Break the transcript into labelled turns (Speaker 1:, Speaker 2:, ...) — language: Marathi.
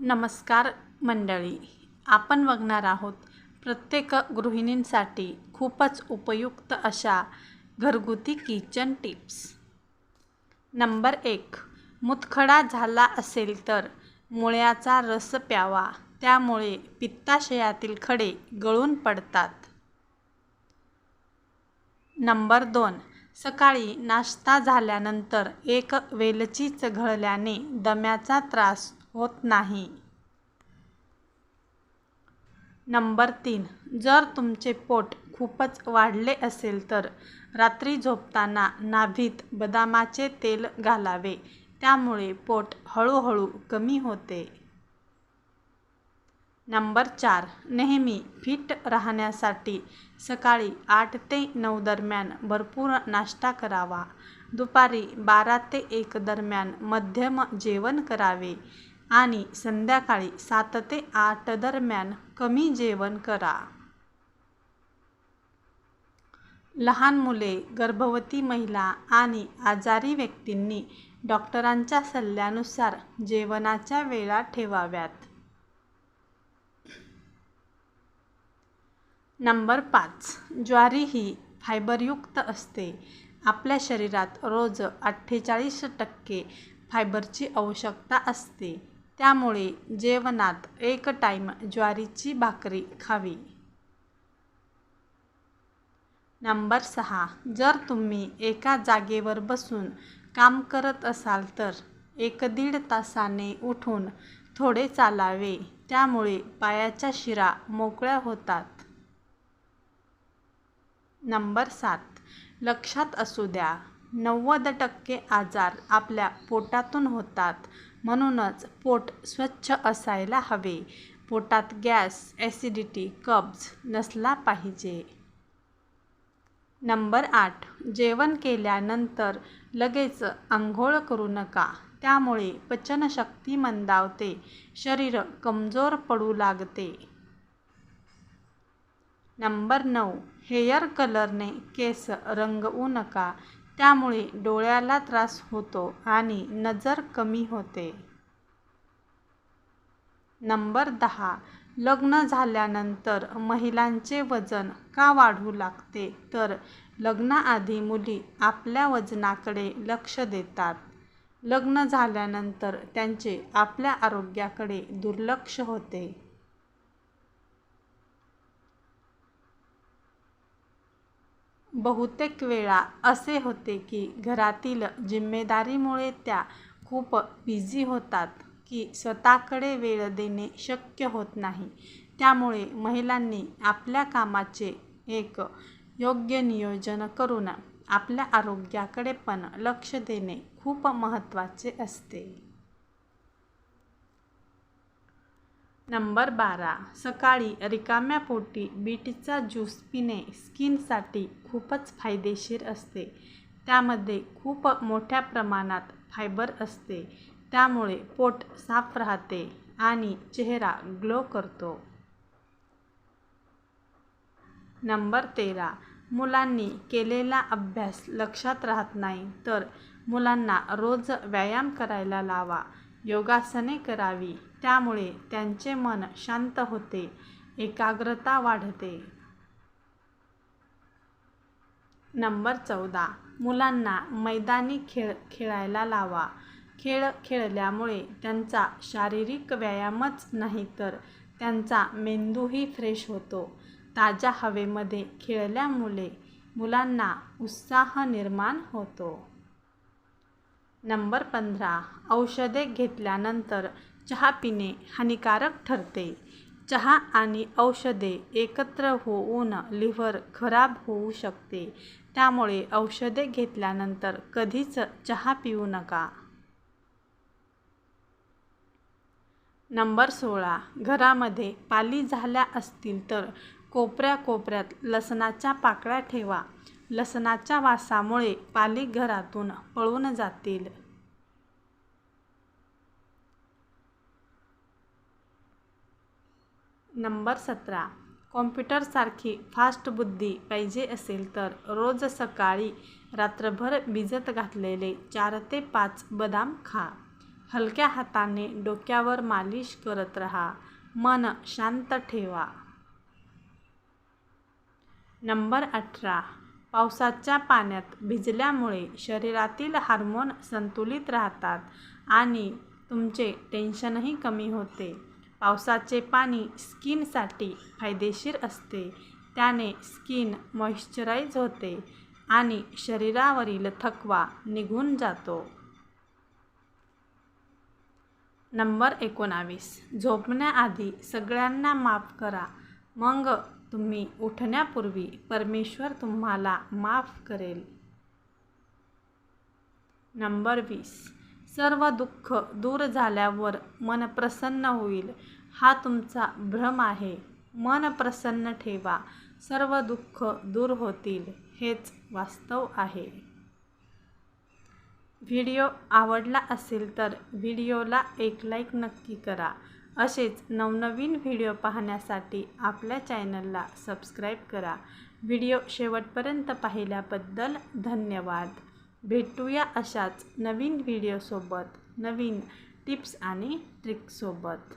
Speaker 1: नमस्कार मंडळी. आपण बघणार आहोत प्रत्येक गृहिणींसाठी खूपच उपयुक्त अशा घरगुती किचन टिप्स. नंबर एक मुतखडा झाला असेल तर मुळ्याचा रस प्यावा. त्यामुळे पित्ताशयातील खडे गळून पडतात. नंबर दोन सकाळी नाश्ता झाल्यानंतर एक वेलची चघळल्याने दम्याचा त्रास होत नाही. नंबर तीन. जर तुमचे पोट खूपच वाढले असेल तर रात्री झोपताना नाभीत बदामाचे तेल घालावे. त्यामुळे पोट हळूहळू कमी होते. नंबर चार. नेहमी फिट राहण्यासाठी सकाळी आठ ते नऊ दरम्यान भरपूर नाश्ता करावा. दुपारी बारा ते एक दरम्यान मध्यम जेवण करावे. आणि संध्याकाळी सात ते आठ दरम्यान कमी जेवण करा. लहान मुले गर्भवती महिला आणि आजारी व्यक्तींनी डॉक्टरांच्या सल्ल्यानुसार जेवणाच्या वेळा ठेवाव्यात. नंबर पाच. ज्वारी ही फायबरयुक्त असते. आपल्या शरीरात रोज अठ्ठेचाळीस टक्के फायबरची आवश्यकता असते. त्यामुळे जेवणात एक टाईम ज्वारीची भाकरी खावी. नंबर सहा. जर तुम्ही एका जागेवर बसून काम करत असाल तर एक दीड तासाने उठून थोडे चालावे. त्यामुळे पायाच्या शिरा मोकळ्या होतात. नंबर सात. लक्षात असू द्या नव्वद टक्के आजार आपल्या पोटातून होतात. म्हणूनच पोट स्वच्छ असायला हवे. पोटात गॅस ॲसिडिटी कब्ज नसला पाहिजे. नंबर आठ. जेवण केल्यानंतर लगेच आंघोळ करू नका. त्यामुळे पचनशक्ती मंदावते. शरीर कमजोर पडू लागते. नंबर नऊ. हेअर कलरने केस रंगवू नका. त्यामुळे डोळ्याला त्रास होतो आणि नजर कमी होते. नंबर दहा. लग्न झाल्यानंतर महिलांचे वजन का वाढू लागते? तर लग्नाआधी मुली आपल्या वजनाकडे लक्ष देतात. लग्न झाल्यानंतर त्यांचे आपल्या आरोग्याकडे दुर्लक्ष होते. बहुतेक वेळा असे होते की घरातील जिम्मेदारीमुळे त्या खूप बिझी होतात की स्वतःकडे वेळ देणे शक्य होत नाही. त्यामुळे महिलांनी आपल्या कामाचे एक योग्य नियोजन करून आपल्या आरोग्याकडे पण लक्ष देणे खूप महत्त्वाचे असते. नंबर बारा. सकाळी रिकाम्या पोटी बीटचा ज्यूस पिणे स्किनसाठी खूपच फायदेशीर असते. त्यामध्ये खूप मोठ्या प्रमाणात फायबर असते. त्यामुळे पोट साफ राहते आणि चेहरा ग्लो करतो. नंबर तेरा. मुलांनी केलेला अभ्यास लक्षात राहत नाही तर मुलांना रोज व्यायाम करायला लावा. योगासने करावी. त्यामुळे त्यांचे मन शांत होते एकाग्रता वाढते. नंबर चौदा. मुलांना मैदानी खेळ खेळायला लावा. खेळ खेळल्यामुळे त्यांचा शारीरिक व्यायामच नाही तर त्यांचा मेंदूही फ्रेश होतो. ताज्या हवेमध्ये खेळल्यामुळे मुलांना उत्साह निर्माण होतो. नंबर पंधरा औषधे घेतल्यानंतर चहा पिणे हानिकारक ठरते. चहा आणि औषधे एकत्र होऊन लिव्हर खराब होऊ शकते. त्यामुळे औषधे घेतल्यानंतर कधीच चहा पिऊ नका. नंबर सोळा घरामध्ये पाली झाल्या असतील तर कोपऱ्या कोपऱ्यात लसणाच्या पाकळ्या ठेवा. लसणाच्या वासामुळे पालिक घरातून पळून जातील. नंबर सतरा. कॉम्प्युटरसारखी फास्ट बुद्धी पाहिजे असेल तर रोज सकाळी रात्रभर भिजत घातलेले चार ते पाच बदाम खा. हलक्या हाताने डोक्यावर मालिश करत राहा. मन शांत ठेवा. नंबर अठरा. पावसाच्या पाण्यात भिजल्यामुळे शरीरातील हार्मोन संतुलित राहतात आणि तुमचे टेन्शनही कमी होते. पावसाचे पाणी स्किनसाठी फायदेशीर असते. त्याने स्किन मॉइश्चराईज होते आणि शरीरावरील थकवा निघून जातो. नंबर एकोणावीस. झोपण्याआधी सगळ्यांना माफ करा. मग तुम्ही उठण्यापूर्वी परमेश्वर तुम्हाला माफ करेल. नंबर वीस. सर्व दुःख दूर झाल्यावर मन प्रसन्न होईल. हा तुमचा भ्रम आहे. मन प्रसन्न ठेवा. सर्व दुःख दूर होतील. हेच वास्तव आहे. व्हिडिओ आवडला असेल तर व्हिडिओला एक लाईक नक्की करा. असेच नवनवीन व्हिडिओ पाहण्यासाठी आपल्या चॅनलला सबस्क्राईब करा. व्हिडिओ शेवटपर्यंत पाहिल्याबद्दल धन्यवाद. भेटूया अशाच नवीन व्हिडिओसोबत नवीन टिप्स आणि ट्रिकसोबत